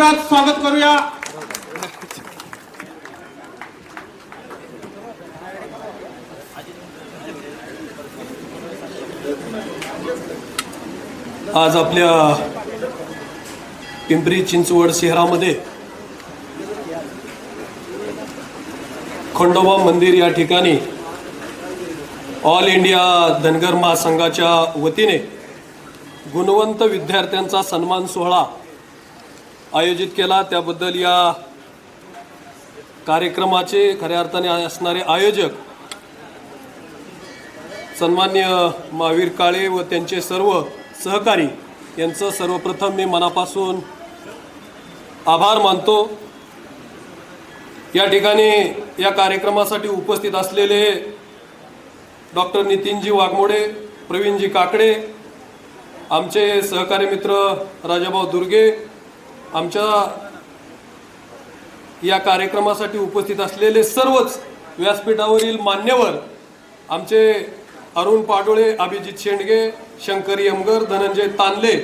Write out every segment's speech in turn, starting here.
स्वागत करूया. आज आपल्या पिंपरी चिंचवड शहरामध्ये खंडोबा मंदिर या ठिकाणी ऑल इंडिया धनगर महासंघाच्या वतीने गुणवंत विद्यार्थ्यांचा सन्मान सोहळा आयोजित केला. त्याबद्दल या कार्यक्रमाचे खऱ्या अर्थाने असणारे आयोजक सन्मान्य महावीर काळे व त्यांचे सर्व सहकारी यांचं सर्वप्रथम मी मनापासून आभार मानतो. या ठिकाणी या कार्यक्रमासाठी उपस्थित असलेले डॉक्टर नितीनजी वाघमोडे प्रवीणजी काकडे आमचे सहकारी मित्र राजाभाऊ दुर्गे आमच्या या कार्यक्रमासाठी उपस्थित असलेले सर्वच व्यासपीठावरील मान्यवर आमचे अरुण पाडोळे अभिजित शेंडगे शंकर यमगर धनंजय तानले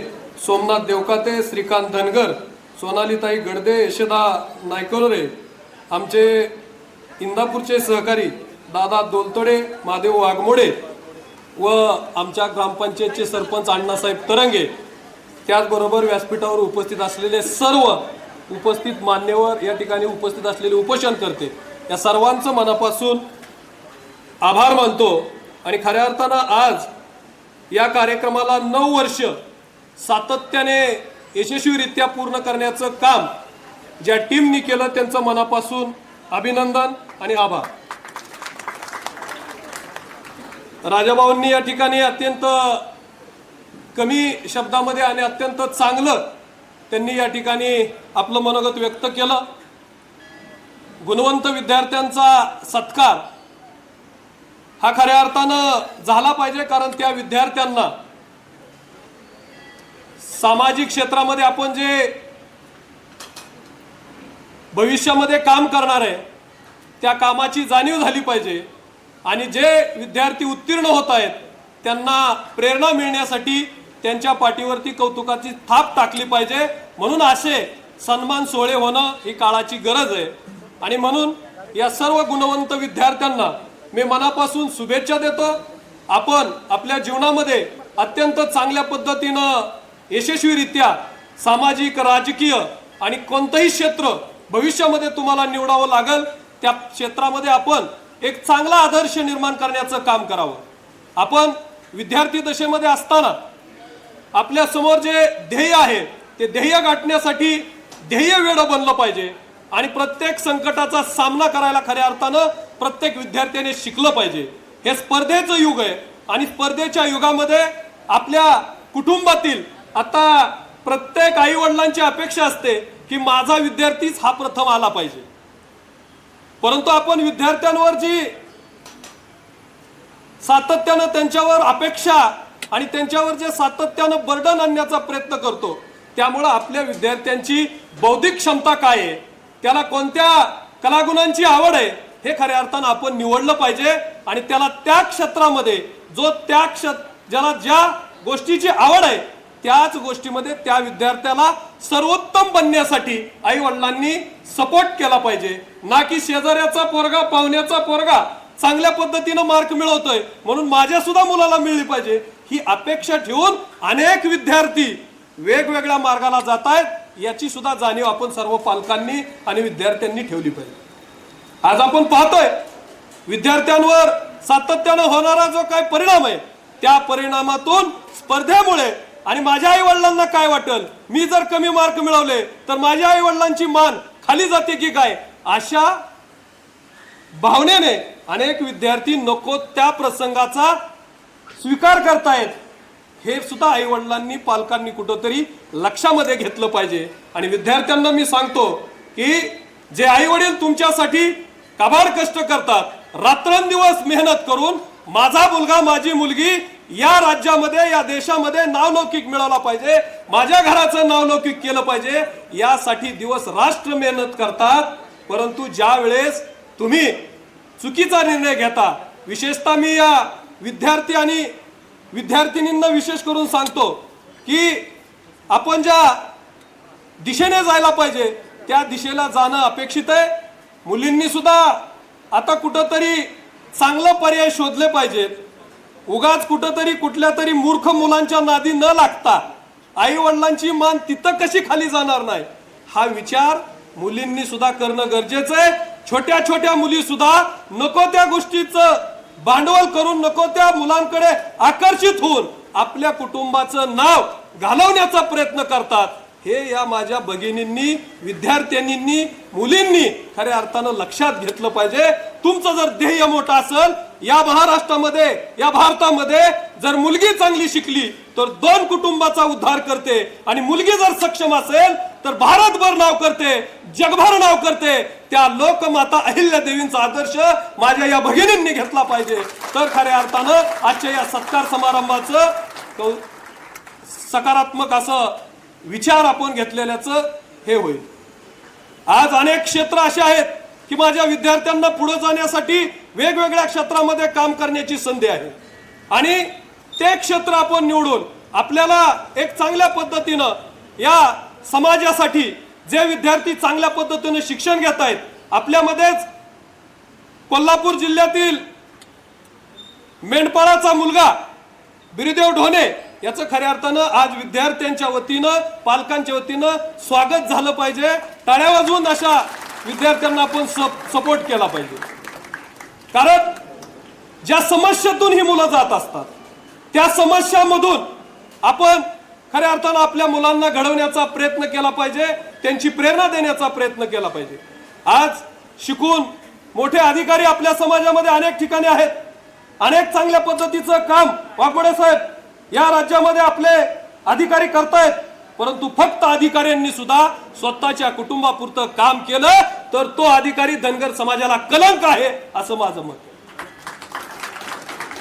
सोमनाथ देवकाते श्रीकांत धनगर सोनालीताई गडदे यशदा नायकोलरे आमचे इंदापूरचे सहकारी दादा दोलतोडे महादेव वाघमोडे व आमच्या ग्रामपंचायतचे सरपंच अण्णासाहेब तरंगे त्याचबरोबर व्यासपीठावर उपस्थित असलेले सर्व उपस्थित मान्यवर या ठिकाणी उपस्थित असलेले उपोषण करते या सर्वांचं मनापासून आभार मानतो. आणि खऱ्या अर्थानं आज या कार्यक्रमाला नऊ वर्ष सातत्याने यशस्वीरित्या पूर्ण करण्याचं काम ज्या टीमनी केलं त्यांचं मनापासून अभिनंदन आणि आभार. राजाभाऊंनी या ठिकाणी अत्यंत कमी शब्दामध्ये आणि अत्यंत चांगलं त्यांनी या ठिकाणी आपलं मनोगत व्यक्त केलं. गुणवंत विद्यार्थ्यांचा सत्कार हा खऱ्या अर्थानं झाला पाहिजे कारण त्या विद्यार्थ्यांना सामाजिक क्षेत्रामध्ये आपण जे भविष्यामध्ये काम करणार आहे त्या कामाची जाणीव झाली पाहिजे आणि जे विद्यार्थी उत्तीर्ण होत आहेत त्यांना प्रेरणा मिळण्यासाठी त्यांच्या पाठीवरती कौतुकाची थाप टाकली पाहिजे. म्हणून असे सन्मान सोहळे होणं ही काळाची गरज आहे. आणि म्हणून या सर्व गुणवंत विद्यार्थ्यांना मी मनापासून शुभेच्छा देतो. आपण आपल्या जीवनामध्ये अत्यंत चांगल्या पद्धतीनं यशस्वीरित्या सामाजिक राजकीय आणि कोणतंही क्षेत्र भविष्यामध्ये तुम्हाला निवडावं लागेल. त्या क्षेत्रामध्ये आपण एक चांगला आदर्श निर्माण करण्याचं काम करावं. आपण विद्यार्थी दशेमध्ये असताना आपल्यासमोर जे ध्येय आहे ते ध्येय गाठण्यासाठी ध्येय वेळ बनलं पाहिजे. आणि प्रत्येक संकटाचा सामना करायला खऱ्या अर्थानं प्रत्येक विद्यार्थ्याने शिकलं पाहिजे. हे स्पर्धेचं युग आहे. आणि स्पर्धेच्या युगामध्ये आपल्या कुटुंबातील आता प्रत्येक आई वडिलांची अपेक्षा असते की माझा विद्यार्थीच हा प्रथम आला पाहिजे. परंतु आपण विद्यार्थ्यांवर जी सातत्यानं त्यांच्यावर अपेक्षा आणि त्यांच्यावर जे सातत्यानं बर्डन आणण्याचा प्रयत्न करतो त्यामुळं आपल्या विद्यार्थ्यांची बौद्धिक क्षमता काय आहे? त्याला कोणत्या कलागुणांची आवड आहे? हे खऱ्या अर्थानं आपण निवडलं पाहिजे आणि त्याला त्या क्षेत्रामध्ये जो त्या क्षेत्र ज्याला ज्या गोष्टीची आवड आहे त्याच गोष्टीमध्ये त्या विद्यार्थ्याला सर्वोत्तम बनण्यासाठी आई वडिलांनी सपोर्ट केला पाहिजे. ना की शेजाऱ्याचा पोरगा पाहुण्याचा पोरगा चांगल्या पद्धतीनं मार्क मिळवतोय. म्हणून माझ्या सुद्धा मुलाला मिळली पाहिजे. ही अपेक्षा ठेवून अनेक विद्यार्थी वेगवेगळ्या मार्गाला जात आहेत याची सुद्धा जाणीव आपण सर्व पालकांनी आणि विद्यार्थ्यांनी ठेवली पाहिजे. आज आपण पाहतोय विद्यार्थ्यांवर सातत्यानं होणारा जो काय परिणाम आहे त्या परिणामातून स्पर्धेमुळे आणि माझ्या आई वडिलांना काय वाटेल? मी जर कमी मार्क मिळवले तर माझ्या आई वडिलांची मान खाली जाते की काय? अशा भावनेने अनेक विद्यार्थी नको त्या प्रसंगाचा स्वीकार करतायत. हे सुद्धा आई वडिलांनी पालकांनी कुठंतरी लक्षामध्ये घेतलं पाहिजे. आणि विद्यार्थ्यांना मी सांगतो की जे आई वडील तुमच्यासाठी कबाड कष्ट करतात रात्रंदिवस मेहनत करून माझा मुलगा माझी मुलगी या राज्यामध्ये या देशामध्ये नावलौकिक मिळवला पाहिजे माझ्या घराचं नावलौकिक केलं पाहिजे यासाठी दिवस राष्ट्र मेहनत करतात. परंतु ज्या वेळेस तुम्ही चुकीचा निर्णय घेता. विशेषतः मी या विद्यार्थी आणि विद्यार्थिनींना विशेष करून सांगतो की आपण ज्या दिशेने जायला पाहिजे त्या दिशेला जाणं अपेक्षित आहे. मुलींनी सुद्धा आता कुठंतरी चांगलं पर्याय शोधले पाहिजेत. उगाच कुठंतरी कुठल्या तरी मूर्ख मुलांच्या नादी न लागता आई वडिलांची मान तिथं कशी खाली जाणार नाही? हा विचार मुलींनी सुद्धा करणं गरजेचं आहे. छोट्या छोट्या मुली सुद्धा नको त्या गोष्टीचं भांडवल करून नको त्या मुलांकडे आकर्षित होऊन आपल्या कुटुंबाचं नाव घालवण्याचा प्रयत्न करतात. हे या माझ्या भगिनींनी विद्यार्थ्यांनी मुलींनी खऱ्या अर्थानं लक्षात घेतलं पाहिजे. तुमचं जर ध्येय मोठं असेल या महाराष्ट्रामध्ये या भारतामध्ये जर मुलगी चांगली शिकली तर दोन कुटुंबाचा उद्धार करते. आणि मुलगी जर सक्षम असेल तर भारतभर नाव करते जगभर नाव करते. त्या लोकमाता अहिल्या देवींचा आदर्श माझ्या या भगिनींनी घेतला पाहिजे. तर खऱ्या अर्थानं आजच्या या सत्कार समारंभाचं सकारात्मक असं विचार आपण घेतलेल्याचं हे होईल. आज अनेक क्षेत्र असे आहेत की माझ्या विद्यार्थ्यांना पुढे जाण्यासाठी वेगवेगळ्या क्षेत्रामध्ये काम करण्याची संधी आहे. आणि ते क्षेत्र आपण निवडून आपल्याला एक चांगल्या पद्धतीनं या समाजासाठी जे विद्यार्थी चांगल्या पद्धतीने शिक्षण घेत आहेत आपल्यामध्येच कोल्हापूर जिल्ह्यातील मेंढपाळाचा मुलगा बिरदेव ढोणे याचं खऱ्या अर्थानं आज विद्यार्थ्यांच्या वतीनं पालकांच्या वतीनं स्वागत झालं पाहिजे. टाळ्या वाजवून अशा विद्यार्थ्यांना आपण सपोर्ट केला पाहिजे. कारण ज्या समस्येतून ही मुलं जात असतात त्या समस्यामधून आपण खऱ्या अर्थानं आपल्या मुलांना घडवण्याचा प्रयत्न केला पाहिजे त्यांची प्रेरणा देण्याचा प्रयत्न केला पाहिजे. आज शिकून मोठे अधिकारी आपल्या समाजामध्ये अनेक ठिकाणी आहेत. अनेक चांगल्या पद्धतीचं काम वाघोडे साहेब या राज्यामध्ये आपले अधिकारी करतायत. परंतु फक्त अधिकाऱ्यांनी सुद्धा स्वतःच्या कुटुंबापुरतं काम केलं तर तो अधिकारी धनगर समाजाला कलंक आहे असं माझं मत आहे.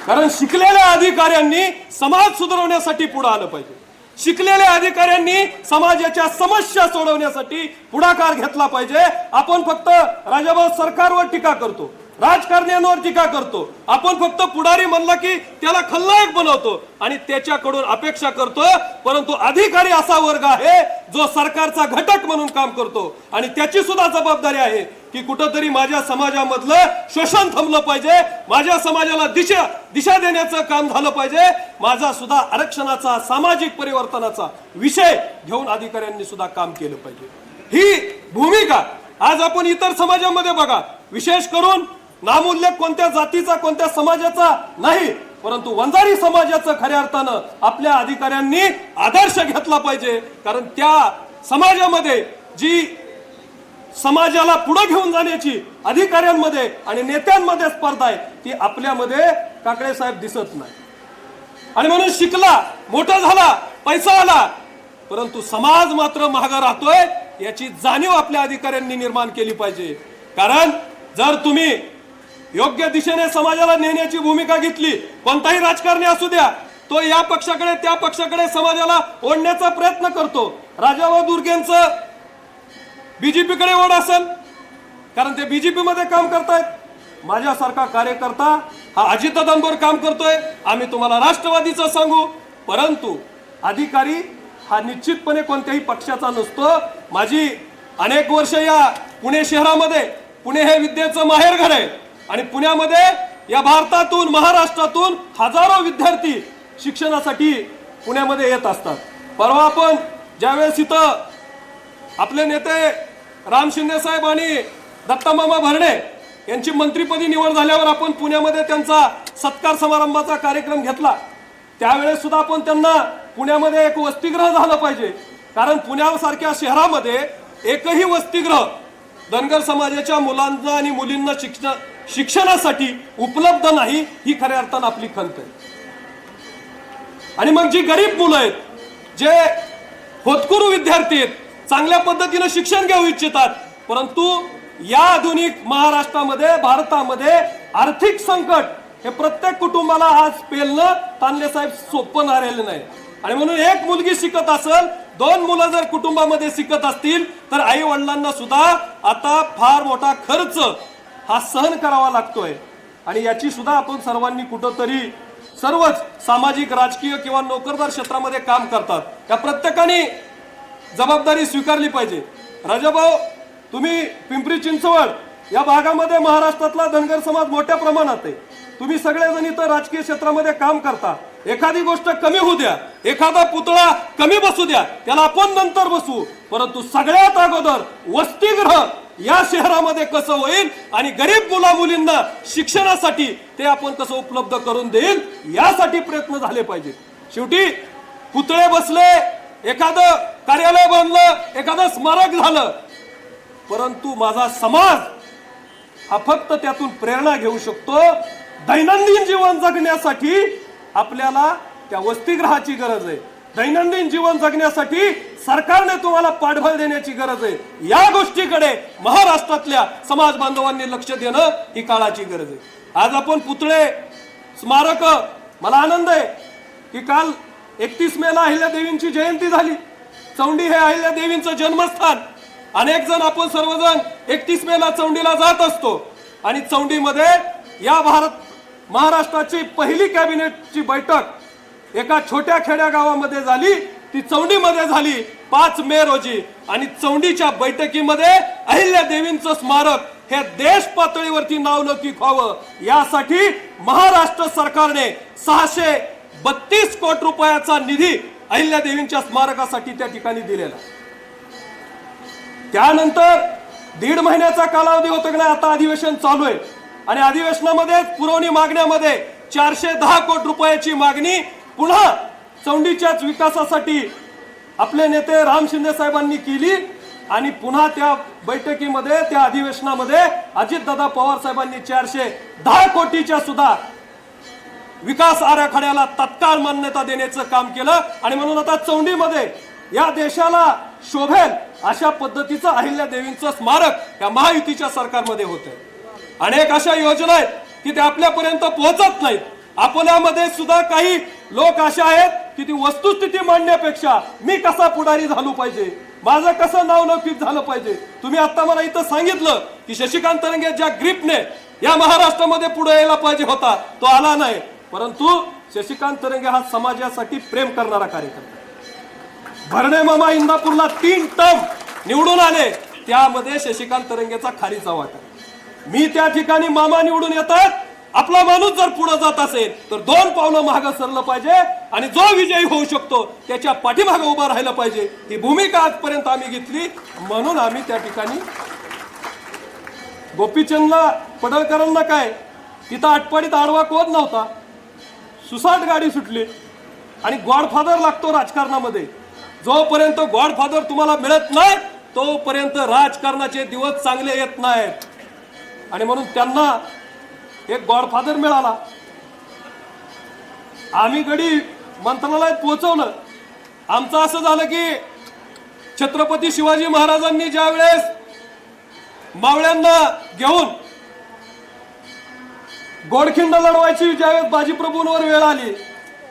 कारण शिकलेल्या अधिकाऱ्यांनी समाज सुधारवण्यासाठी पुढे आलं पाहिजे. शिकलेल्या अधिकाऱ्यांनी समाजाच्या समस्या सोडवण्यासाठी पुढाकार घेतला पाहिजे. आपण फक्त राजाभाऊ सरकारवर टीका करतो राजकारण्यांवर टीका करतो. आपण फक्त पुढारी म्हणला की त्याला खल्लायक बनवतो आणि त्याच्याकडून अपेक्षा करतो परंतु अधिकारी असा वर्ग आहे जो सरकारचा घटक म्हणून काम करतो. आणि त्याची सुद्धा जबाबदारी आहे. की कुठंतरी माझ्या समाजामधलं शोषण थांबलं पाहिजे माझ्या समाजाला दिशा दिशा देण्याचं काम झालं पाहिजे माझा सुद्धा आरक्षणाचा सामाजिक परिवर्तनाचा विषय घेऊन अधिकाऱ्यांनी सुद्धा काम केलं पाहिजे. ही भूमिका आज आपण इतर समाजामध्ये बघा. विशेष करून नामोल्लेख कोणत्या जातीचा कोणत्या समाजाचा नाही परंतु वंजारी समाजाचं खऱ्या अर्थानं आपल्या अधिकाऱ्यांनी आदर्श घेतला पाहिजे. कारण त्या समाजामध्ये जी समाजाला पुढे घेऊन जाण्याची अधिकाऱ्यांमध्ये आणि नेत्यांमध्ये स्पर्धा आहे. ती आपल्यामध्ये काकडे साहेब दिसत नाही. आणि म्हणून शिकला मोठा झाला पैसा आला. परंतु समाज मात्र महागा राहतोय याची जाणीव आपल्या अधिकाऱ्यांनी निर्माण केली पाहिजे. कारण जर तुम्ही योग्य दिशेने समाजाला नेण्याची भूमिका घेतली कोणताही राजकारणी असू द्या तो या पक्षाकडे त्या पक्षाकडे समाजाला ओढण्याचा प्रयत्न करतो. राजाभाऊ दुर्गेंचं बीजेपीकडे ओढ असेल कारण ते बी जे पीमध्ये काम करतायत. माझ्यासारखा कार्यकर्ता हा अजितदादांवर काम करतोय. आम्ही तुम्हाला राष्ट्रवादीचं सांगू. परंतु अधिकारी हा निश्चितपणे कोणत्याही पक्षाचा नसतो. माझी अनेक वर्ष या पुणे शहरामध्ये पुणे हे विद्येचं माहेरघर आहे. आणि पुण्यामध्ये या भारतातून महाराष्ट्रातून हजारो विद्यार्थी शिक्षणासाठी पुण्यामध्ये येत असतात. परवा आपण ज्यावेळेस इथं आपले नेते राम शिंदे साहेब आणि दत्तामामा भरणे यांची मंत्रीपदी निवड झाल्यावर आपण पुण्यामध्ये त्यांचा सत्कार समारंभाचा कार्यक्रम घेतला. त्यावेळेस सुद्धा आपण त्यांना पुण्यामध्ये एक वसतिगृह झालं पाहिजे. कारण पुण्यासारख्या शहरामध्ये एकही वसतिगृह धनगर समाजाच्या मुलांना आणि मुलींना शिक्षण शिक्षणासाठी उपलब्ध नाही ही खऱ्या अर्थानं आपली खंत आहे. आणि मग जी गरीब मुलं आहेत जे होतकरू विद्यार्थी आहेत चांगल्या पद्धतीनं शिक्षण घेऊ इच्छितात. परंतु या आधुनिक महाराष्ट्रामध्ये भारतामध्ये आर्थिक संकट हे प्रत्येक कुटुंबाला आज पेलणं तांदे साहेब सोपं राहिलेलं नाही. आणि म्हणून एक मुलगी शिकत असेल दोन मुलं जर कुटुंबामध्ये शिकत असतील तर आई वडिलांना सुद्धा आता फार मोठा खर्च हा सहन करावा लागतोय. आणि याची सुद्धा आपण सर्वांनी कुठंतरी सर्वच सामाजिक राजकीय किंवा नोकरदार क्षेत्रामध्ये काम करतात. त्या प्रत्येकाने जबाबदारी स्वीकारली पाहिजे. राजाभाऊ तुम्ही पिंपरी चिंचवड या भागामध्ये महाराष्ट्रातला धनगर समाज मोठ्या प्रमाणात आहे. तुम्ही सगळेजण इथं राजकीय क्षेत्रामध्ये काम करता. एखादी गोष्ट कमी होऊ द्या. एखादा पुतळा कमी बसू द्या. त्याला आपण नंतर बसू. परंतु सगळ्यात अगोदर वसतिगृह या शहरामध्ये कसं होईल आणि गरीब मुला मुलींना शिक्षणासाठी ते आपण कसं उपलब्ध करून देईल यासाठी प्रयत्न झाले पाहिजेत. शेवटी पुतळे बसले एखादं कार्यालय बांधलं एखादं स्मारक झालं परंतु माझा समाज हा फक्त त्यातून प्रेरणा घेऊ शकतो. दैनंदिन जीवन जगण्यासाठी आपल्याला त्या वसतिगृहाची गरज आहे. दैनंदिन जीवन जगण्यासाठी सरकारने तुम्हाला पाठबळ देण्याची गरज आहे. या गोष्टीकडे महाराष्ट्रातल्या समाज बांधवांनी लक्ष देणं ही काळाची गरज आहे. आज आपण पुतळे स्मारक मला आनंद आहे की काल एकतीस मेला अहिल्या देवींची जयंती झाली. चौंडी हे अहिल्या देवींचं जन्मस्थान. अनेक जण आपण सर्वजण एकतीस मेला चौंडीला जात असतो. आणि चौंडीमध्ये या भारत महाराष्ट्राची पहिली कॅबिनेटची बैठक एका छोट्या खेड्या गावामध्ये झाली. ती चौंडीमध्ये झाली पाच मे रोजी. आणि चौंडीच्या बैठकीमध्ये अहिल्यादेवींचं स्मारक हे देश पातळीवरती नावलौकिक व्हावं. यासाठी महाराष्ट्र सरकारने सहाशे बत्तीस कोटी रुपयाचा निधी अहिल्या देवींच्या स्मारकासाठी त्या ठिकाणी दिलेला. त्यानंतर दीड महिन्याचा कालावधी होतो की नाही आता अधिवेशन चालू आहे. आणि अधिवेशनामध्ये पुरवणी मागण्यामध्ये चारशे दहा कोटी रुपयाची मागणी पुन्हा चौंडीच्याच विकासासाठी आपले नेते राम शिंदे साहेबांनी केली. आणि पुन्हा त्या बैठकीमध्ये त्या अधिवेशनामध्ये अजितदादा पवार साहेबांनी चारशे दहा कोटीच्या सुद्धा विकास आराखड्याला तत्काळ मान्यता देण्याचं काम केलं. आणि म्हणून आता चौंडीमध्ये या देशाला शोभेल अशा पद्धतीचं अहिल्या देवींचं स्मारक या महायुतीच्या सरकारमध्ये होतं अनेक अशा योजना आहेत की त्या आपल्यापर्यंत पोहोचत नाहीत. आपल्यामध्ये सुद्धा काही लोक असे आहेत की ती वस्तुस्थिती मांडण्यापेक्षा मी कसा पुढारी झालो पाहिजे? माझं कसं नावलौकिक झालं पाहिजे? तुम्ही आता मला इथं सांगितलं की शशिकांत तरंगे ज्या ग्रीपने या महाराष्ट्रामध्ये पुढे यायला पाहिजे होता तो आला नाही. परंतु शशिकांत तरंगे हा समाजासाठी प्रेम करणारा कार्यकर्ता भरणे मामा इंदापूरला तीन टर्म निवडून आले त्यामध्ये शशिकांत तरंगेचा खारीचा वाटा मी त्या ठिकाणी मामा निवडून येतात आपला माणूस जर पुढे जात असेल तर दोन पावलं मागं सरलं पाहिजे आणि जो विजयी होऊ शकतो त्याच्या पाठीमागं उभा राहिलं पाहिजे. ही भूमिका आजपर्यंत आम्ही घेतली. म्हणून आम्ही त्या ठिकाणी गोपीचंदला पडळकरांना काय तिथं आटपाडीत आडवा कोण नव्हता? सुसाट गाडी सुटली. आणि गॉडफादर लागतो राजकारणामध्ये. जोपर्यंत गॉडफादर तुम्हाला मिळत नाही तोपर्यंत राजकारणाचे दिवस चांगले येत नाहीत. आणि म्हणून त्यांना एक गॉडफादर मिळाला. आम्ही गडी मंत्रालयात पोहोचवलं. आमचं असं झालं की छत्रपती शिवाजी महाराजांनी ज्या वेळेस मावळ्यांना घेऊन गोडखिंड लढवायची ज्यावेळेस बाजीप्रभूंवर वेळ आली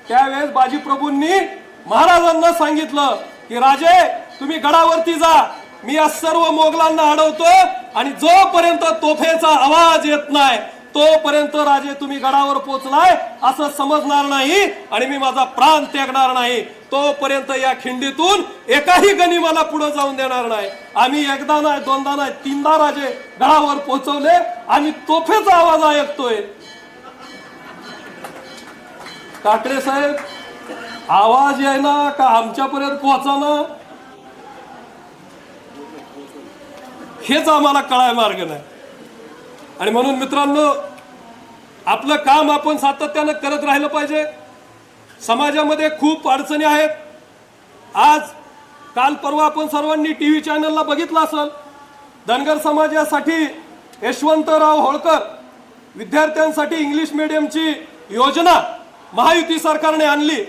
त्यावेळेस बाजीप्रभूंनी महाराजांना सांगितलं की राजे तुम्ही गडावरती जा. मी या सर्व मोगलांना अडवतो आणि जोपर्यंत तोफेचा आवाज येत नाही तोपर्यंत राजे तुम्ही गडावर पोचलाय असं समजणार नाही आणि मी माझा प्राण त्यागणार नाही. तोपर्यंत या खिंडीतून एकाही गणी मला पुढे जाऊन देणार नाही. आम्ही एकदा नाही दोनदा नाही तीनदा राजे गडावर पोहोचवले आणि तोफेचा आवाज ऐकतोय. ठाकरे साहेब आवाज यायना का आमच्यापर्यंत पोहोचाना हेच आम्हाला कळाय मार्ग नाही. आणि म्हणून मित्रांनो आपलं काम आपण सातत्यानं करत राहिलं पाहिजे. समाजामध्ये खूप अडचणी आहेत. आज काल परवा आपण सर्वांनी टी व्ही चॅनलला बघितलं असेल धनगर समाजासाठी यशवंतराव होळकर विद्यार्थ्यांसाठी इंग्लिश मिडियमची योजना महायुती सरकारने आणली.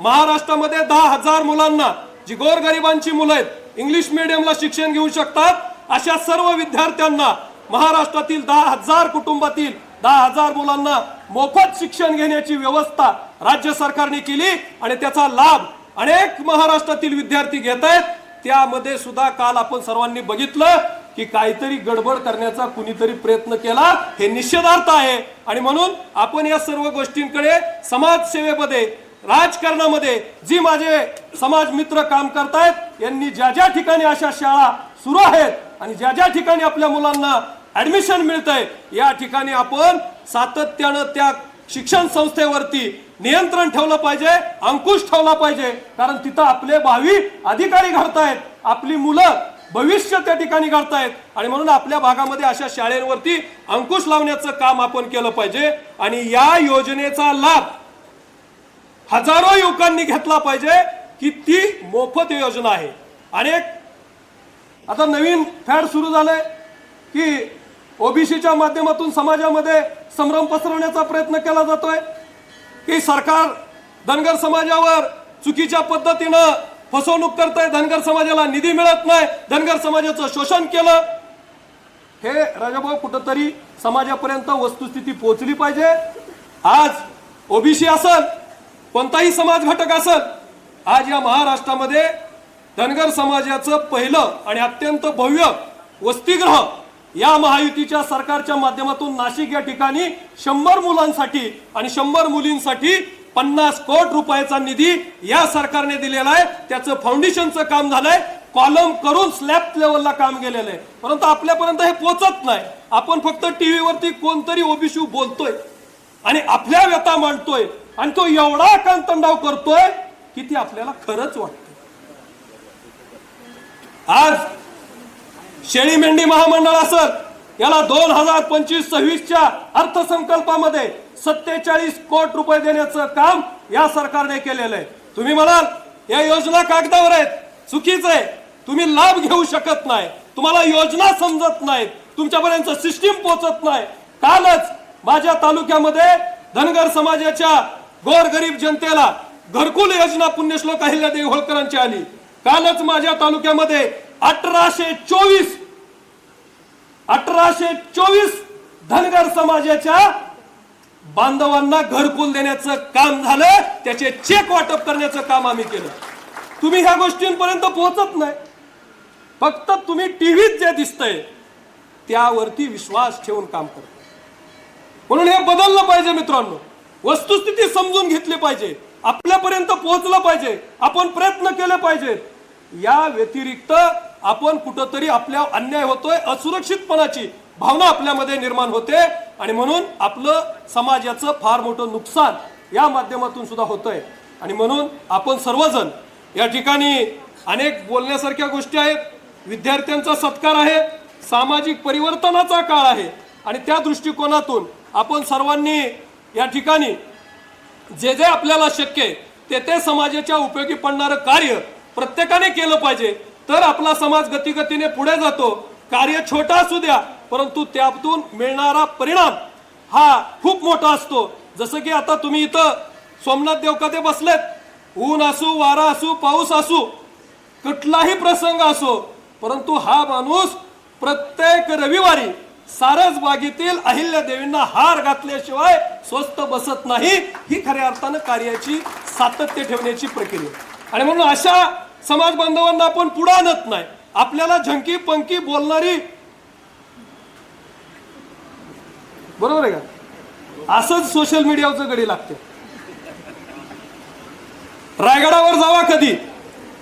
महाराष्ट्रामध्ये दहा हजार मुलांना जी गोरगरिबांची मुलं आहेत इंग्लिश मिडियमला शिक्षण घेऊ शकतात. अशा सर्व विद्यार्थ्यांना महाराष्ट्रातील दहा हजार कुटुंबातील दहा हजार मुलांना मोफत शिक्षण घेण्याची व्यवस्था राज्य सरकारने केली आणि त्याचा लाभ अनेक महाराष्ट्रातील विद्यार्थी घेत आहेत. त्यामध्ये सुद्धा काल आपण सर्वांनी बघितलं की काहीतरी गडबड करण्याचा कुणीतरी प्रयत्न केला हे निषेधार्थ आहे. आणि म्हणून आपण या सर्व गोष्टींकडे समाजसेवेमध्ये राजकारणामध्ये जी माझे समाज मित्र काम करतायत यांनी ज्या ज्या ठिकाणी अशा शाळा सुरू आहेत आणि ज्या ज्या ठिकाणी आपल्या मुलांना ऍडमिशन मिळतंय या ठिकाणी आपण सातत्यानं त्या शिक्षण संस्थेवरती नियंत्रण ठेवलं पाहिजे अंकुश ठेवला पाहिजे. कारण तिथं आपले भावी अधिकारी घडतायत. आपली मुलं भविष्य त्या ठिकाणी घडतायत. आणि म्हणून आपल्या भागामध्ये अशा शाळेवरती अंकुश लावण्याचं काम आपण केलं पाहिजे. आणि या योजनेचा लाभ हजारो युवकांनी घेतला पाहिजे की ती मोफत योजना आहे. अनेक आता नवीन फॅड सुरू झालंय की ओबीसीच्या माध्यमातून समाजामध्ये संभ्रम पसरवण्याचा प्रयत्न केला जातोय की सरकार धनगर समाजावर चुकीच्या पद्धतीनं फसवणूक करतंय धनगर समाजाला निधी मिळत नाही. धनगर समाजाचं शोषण केलं. हे राजाभाऊ कुठंतरी समाजापर्यंत वस्तुस्थिती पोहोचली पाहिजे. आज ओबीसी असल कोणताही समाज घटक असल आज या महाराष्ट्रामध्ये धनगर समाजाचं पहिलं आणि अत्यंत भव्य वसतिगृह या महायुतीच्या सरकारच्या माध्यमातून नाशिक या ठिकाणी शंभर मुलांसाठी आणि शंभर मुलींसाठी पन्नास कोट रुपयाचा निधी या सरकारने दिलेला आहे. त्याचं फाउंडेशनचं काम झालंय. कॉलम करून स्लॅब लेवलला काम गेलेलं आहे. परंतु आपल्यापर्यंत हे पोचत नाही. आपण फक्त टीव्हीवरती कोणतरी ओबीसी बोलतोय आणि आपल्या व्यथा मांडतोय आणि तो एवढा कांतंडाव करतोय की ती आपल्याला खरंच वाटत आज शेळी मेंढी महामंडळ असत याला दोन हजार पंचवीस सव्वीसच्या अर्थसंकल्पामध्ये सत्तेचाळीस कोट रुपये देण्याचं काम या सरकारने केलेलं आहे. तुम्ही म्हणाल या योजना कागदावर आहेत. चुकीच आहे. तुम्ही लाभ घेऊ शकत नाही. तुम्हाला योजना समजत नाहीत. तुमच्यापर्यंत सिस्टीम पोचत नाही. कालच माझ्या तालुक्यामध्ये धनगर समाजाच्या गोरगरीब जनतेला घरकुल योजना पुण्यश्लोक अहिल्यादेवी होळकरांची आली. कालच माझ्या तालुक्यामध्ये अठराशे चोवीस अठराशे चोवीस धनगर समाजाच्या बांधवांना घरकुल देण्याचं काम झालं त्याचे चेक वाटप करण्याचं काम आम्ही केलं. तुम्ही ह्या गोष्टींपर्यंत पोहोचत नाही. फक्त तुम्ही टीव्हीत जे दिसतंय त्यावरती विश्वास ठेवून काम करता म्हणून हे बदललं पाहिजे मित्रांनो. वस्तुस्थिती समजून घेतली पाहिजे. आपल्यापर्यंत पोहोचलं पाहिजे. आपण प्रयत्न केले पाहिजेत. या व्यतिरिक्त आपण कुठंतरी आपल्या अन्याय होतोय असुरक्षितपणाची भावना आपल्यामध्ये निर्माण होते. आणि म्हणून आपलं समाजाचं फार मोठं नुकसान या माध्यमातून सुद्धा होतंय. आणि म्हणून आपण सर्वजण या ठिकाणी अनेक बोलण्यासारख्या गोष्टी आहेत. विद्यार्थ्यांचा सत्कार आहे. सामाजिक परिवर्तनाचा काळ आहे. आणि त्या दृष्टिकोनातून आपण सर्वांनी या ठिकाणी जे जे आपल्याला शक्य आहे ते ते समाजाच्या उपयोगी पडणारं कार्य प्रत्येकाने केलं पाहिजे. तर आपला समाज गतीगतीने पुढे जातो. कार्य छोटा असू द्या परंतु त्यातून मिळणारा परिणाम हा खूप मोठा असतो. जसं की आता तुम्ही इथं सोमनाथ देवकाते बसलेत. ऊन असू वारा असू पाऊस असू कुठलाही प्रसंग असो परंतु हा माणूस प्रत्येक रविवारी सारस बागेतील अहिल्या देवींना हार घातल्याशिवाय स्वस्त बसत नाही. ही खऱ्या अर्थानं कार्याची सातत्य ठेवण्याची प्रक्रिया. आणि म्हणून अशा समाज बांधवांना आपण पुढे आणत नाही. आपल्याला झंकी पंकी बोलणारी बरोबर आहे का? असंच सोशल मीडियावरचं गडी लागते. रायगडावर जावा कधी?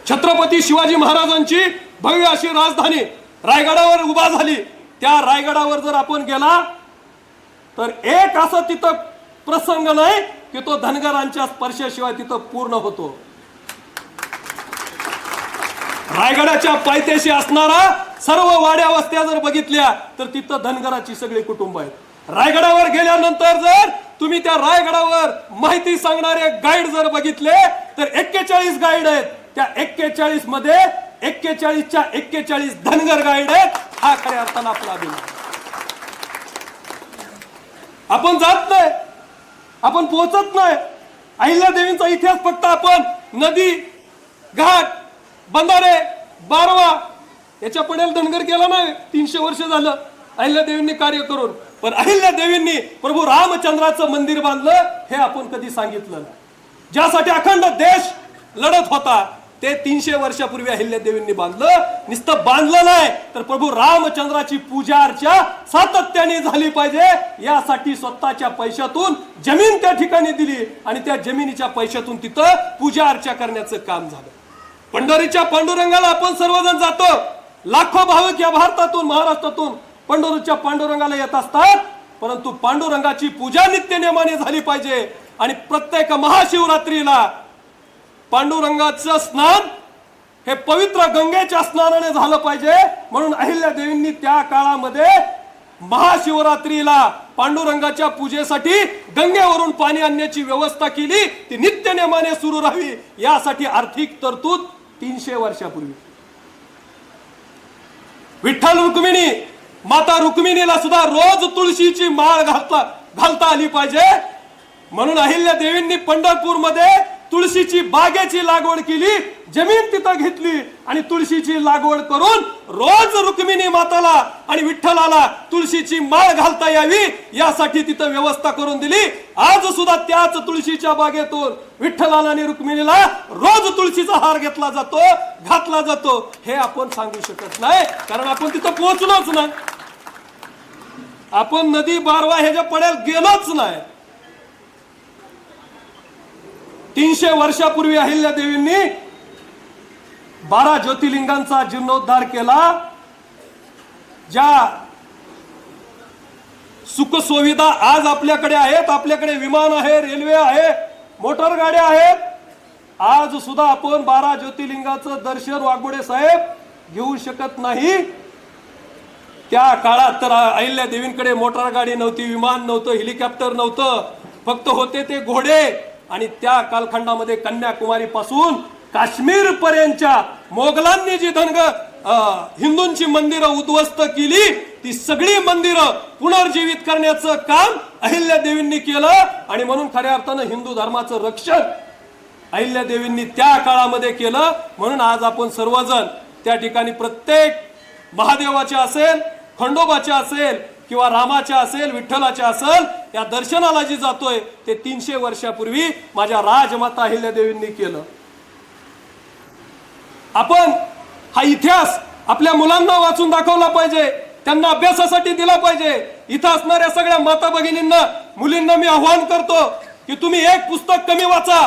छत्रपती शिवाजी महाराजांची भव्य अशी राजधानी रायगडावर उभा झाली. त्या रायगडावर जर आपण गेला तर एक असं तिथं प्रसंग नाही की तो धनगरांच्या स्पर्शाशिवाय तिथं पूर्ण होतो. रायगडाच्या पायथ्याशी असणारा सर्व वाड्या वस्त्या जर बघितल्या तर तिथं धनगराची सगळी कुटुंब आहेत. रायगडावर गेल्यानंतर जर तुम्ही त्या रायगडावर माहिती सांगणारे गाईड जर बघितले तर एक्केचाळीस गाईड आहेत. त्या एक्केचाळीसमध्ये एक्केचाळीसच्या एक्केचाळीस धनगर गाईड आहेत. हा खऱ्या अर्थानं आपला अभिमान आपण जात नाही. आपण पोहोचत नाही. अहिल्यादेवींचा इतिहास फक्त आपण नदी घाट बंधारे बारवा. याच्या पडेल धनगर केला नाही. तीनशे वर्ष झालं. अहिल्या देवींनी कार्य करून. पण अहिल्या देवींनी प्रभू रामचंद्राचं मंदिर बांधलं हे आपण कधी सांगितलं नाही. ज्यासाठी अखंड देश लढत होता ते तीनशे वर्षापूर्वी अहिल्यादेवींनी बांधलं. नुसतं बांधलं नाही तर प्रभू रामचंद्राची पूजा अर्चा सातत्याने झाली पाहिजे. यासाठी स्वतःच्या पैशातून जमीन त्या ठिकाणी दिली आणि त्या जमिनीच्या पैशातून तिथं पूजा अर्चा करण्याचं काम झालं. पंढरीच्या पांडुरंगाला आपण सर्वजण जातो. लाखो भाविक या भारतातून महाराष्ट्रातून पंढरीच्या पांडुरंगाला येत असतात. परंतु पांडुरंगाची पूजा नित्य नेमाने झाली पाहिजे. आणि प्रत्येक महाशिवरात्रीला पांडुरंगाचं स्नान हे पवित्र गंगेच्या स्नानाने झालं पाहिजे. म्हणून अहिल्या देवींनी त्या काळामध्ये महाशिवरात्रीला पांडुरंगाच्या पूजेसाठी गंगेवरून पाणी आणण्याची व्यवस्था केली. ती नित्य नेमाने सुरू राहावी. यासाठी आर्थिक तरतूद तीनशे वर्षापूर्वी. विठ्ठल रुक्मिणी माता रुक्मिणीला सुद्धा रोज तुळशीची माळ घालता घालता आली पाहिजे. म्हणून अहिल्या देवींनी पंढरपूरमध्ये तुळशीची बागेची लागवड केली जमीन तिथं घेतली आणि तुळशीची लागवड करून रोज रुक्मिणी माताला आणि विठ्ठलाला तुळशीची माळ घालता यावी यासाठी तिथं व्यवस्था करून दिली. आज सुद्धा त्याच तुळशीच्या बागेतून विठ्ठलाला आणि रुक्मिणीला रोज तुळशीचा हार घेतला जातो घातला जातो. हे आपण सांगू शकत नाही कारण आपण तिथं पोहोचलोच नाही. आपण नदी बारवा ह्याच्या पड्यात गेलोच नाही. तीनशे वर्षापूर्वी अहिल्या देवींनी बारा ज्योतिर्लिंगांचा जीर्णोद्धार केला ज्या सुखसुविधा आज आपल्याकडे आहेत आपल्याकडे विमान आहे रेल्वे आहे मोटर गाड्या आहेत. आज सुद्धा आपण बारा ज्योतिर्लिंगाचं दर्शन वाघमोडे साहेब घेऊ शकत नाही. त्या काळात तर अहिल्या देवींकडे मोटार गाडी नव्हती विमान नव्हतं हेलिकॉप्टर नव्हतं. फक्त होते ते घोडे आणि त्या कालखंडामध्ये कन्याकुमारी पासून काश्मीर पर्यंतच्या मोगलांनी जी धनग हिंदूंची मंदिरं उद्ध्वस्त केली ती सगळी मंदिरं पुनर्जीवित करण्याचं काम अहिल्या देवींनी केलं. आणि म्हणून खऱ्या अर्थानं हिंदू धर्माचं रक्षण अहिल्या देवींनी त्या काळामध्ये केलं. म्हणून आज आपण सर्वजण त्या ठिकाणी प्रत्येक महादेवाचे असेल खंडोबाचे असेल किंवा रामाच्या असेल विठ्ठलाच्या असेल या दर्शनाला जी जातोय ते तीनशे वर्षापूर्वी माझ्या राजमाता अहिल्या देवींनी केलं. आपण हा इतिहास आपल्या मुलांना वाचून दाखवला पाहिजे. त्यांना अभ्यासासाठी दिला पाहिजे. इथं असणाऱ्या सगळ्या माता भगिनींना मुलींना मी आव्हान करतो की तुम्ही एक पुस्तक कमी वाचा.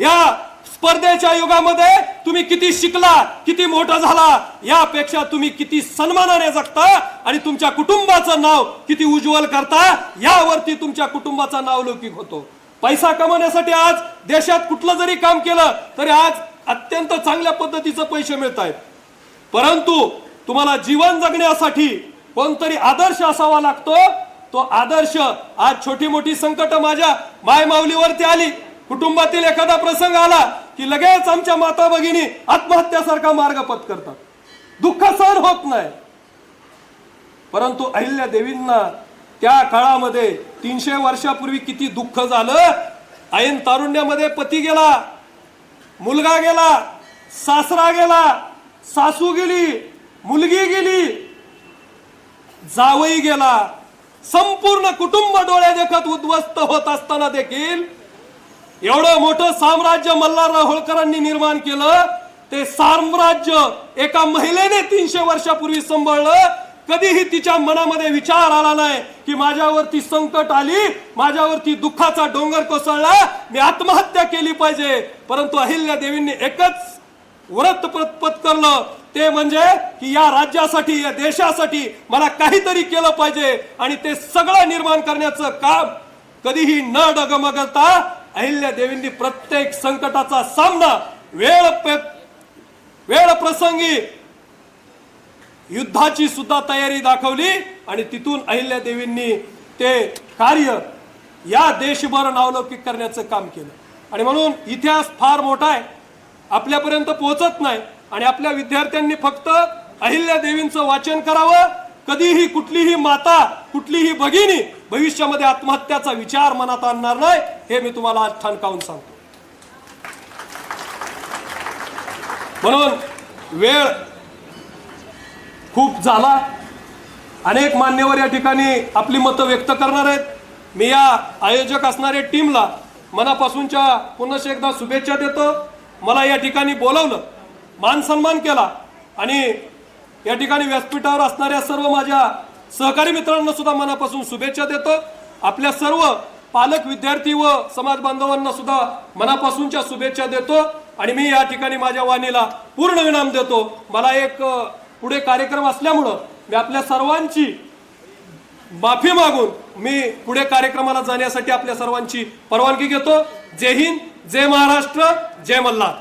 या स्पर्धेच्या युगामध्ये तुम्ही किती शिकला किती मोठा झाला यापेक्षा तुम्ही किती सन्मानाने जगता आणि तुमच्या कुटुंबाचं नाव किती उज्ज्वल करता यावरती तुमच्या कुटुंबाचा नाव लौकिक होतो. पैसा कमावण्यासाठी आज देशात कुठलं जरी काम केलं तरी आज अत्यंत चांगल्या पद्धतीचं पैसे मिळत आहेत परंतु तुम्हाला जीवन जगण्यासाठी कोणतरी आदर्श असावा लागतो. तो आदर्श आज छोटी मोठी संकट माझ्या माय माऊलीवरती आली. कुटुंबातील एखादा प्रसंग आला की लगेच आमच्या माता भगिनी आत्महत्यासारखा मार्ग पत्करतात. दुःख सहन होत नाही. परंतु अहिल्या देवींना त्या काळामध्ये तीनशे वर्षापूर्वी किती दुःख झालं. ऐन तारुण्यामध्ये पती गेला मुलगा गेला सासरा गेला सासू गेली मुलगी गेली जावई गेला. संपूर्ण कुटुंब डोळ्या देखत उद्ध्वस्त होत असताना देखील एवढं मोठं साम्राज्य मल्हारराव होळकरांनी निर्माण केलं ते साम्राज्य एका महिलेने तीनशे वर्षापूर्वी सांभाळलं. कधीही तिच्या मनामध्ये विचार आला नाही की माझ्यावरती संकट आली माझ्यावरती दुःखाचा डोंगर कोसळला मी आत्महत्या केली पाहिजे. परंतु अहिल्या देवींनी एकच व्रत पत्करलं ते म्हणजे की या राज्यासाठी या देशासाठी मला काहीतरी केलं पाहिजे आणि ते सगळं निर्माण करण्याचं काम कधीही न डगमगता अहिल्या देवींनी प्रत्येक संकटाचा सामना वेळ वेळ प्रसंगी युद्धाची सुद्धा तयारी दाखवली आणि तिथून अहिल्या देवींनी ते कार्य या देशभर नावलौकिक करण्याचं काम केलं. आणि म्हणून इतिहास फार मोठा आहे. आपल्यापर्यंत पोहोचत नाही. आणि आपल्या विद्यार्थ्यांनी फक्त अहिल्या देवींचं वाचन करावं. कधीही कुठलीही माता कुठलीही भगिनी भविष्यामध्ये आत्महत्याचा विचार मनात आणणार नाही हे मी तुम्हाला आज ठणकावून सांगतो. म्हणून वेळ खूप झाला. अनेक मान्यवर या ठिकाणी आपली मतं व्यक्त करणार आहेत. मी या आयोजक असणाऱ्या टीमला मनापासूनच्या पुन्हा एकदा शुभेच्छा देतो. मला या ठिकाणी बोलवलं. मान सन्मान केला. आणि या ठिकाणी व्यासपीठावर असणाऱ्या सर्व माझ्या सहकारी मित्रांना सुद्धा मनापासून शुभेच्छा देतो. आपल्या सर्व पालक विद्यार्थी व समाज बांधवांना सुद्धा मनापासूनच्या शुभेच्छा देतो. आणि मी या ठिकाणी माझ्या वाणीला पूर्ण विनाम देतो. मला एक पुढे कार्यक्रम असल्यामुळं मी आपल्या सर्वांची माफी मागून मी पुढे कार्यक्रमाला जाण्यासाठी आपल्या सर्वांची परवानगी घेतो. जय हिंद जय महाराष्ट्र जय मल्हार.